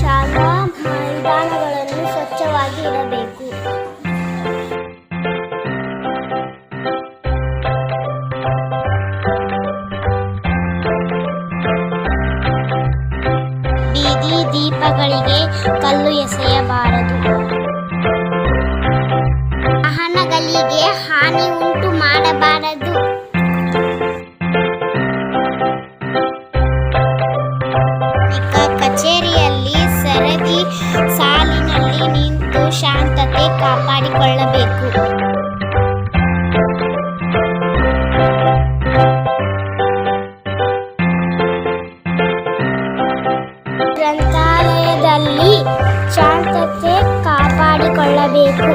ಶಾಲಾ ಮೈದಾನಗಳನ್ನು ಸ್ವಚ್ಛವಾಗಿ ಇಡಬೇಕು ಬೀದಿ ದೀಪಗಳಿಗೆ ಕಲ್ಲು ಎಸೆಯಬಾರದು. ಹಾನಿ ಉಂಟು ಮಾಡಬಾರದು. ಕಚೇರಿಯಲ್ಲಿ ಸರದಿ ಸಾಲಿನಲ್ಲಿ ನಿಂತು ಶಾಂತತೆ ಕಾಪಾಡಿಕೊಳ್ಳಬೇಕು. ಗ್ರಂಥಾಲಯದಲ್ಲಿ ಶಾಂತತೆ ಕಾಪಾಡಿಕೊಳ್ಳಬೇಕು.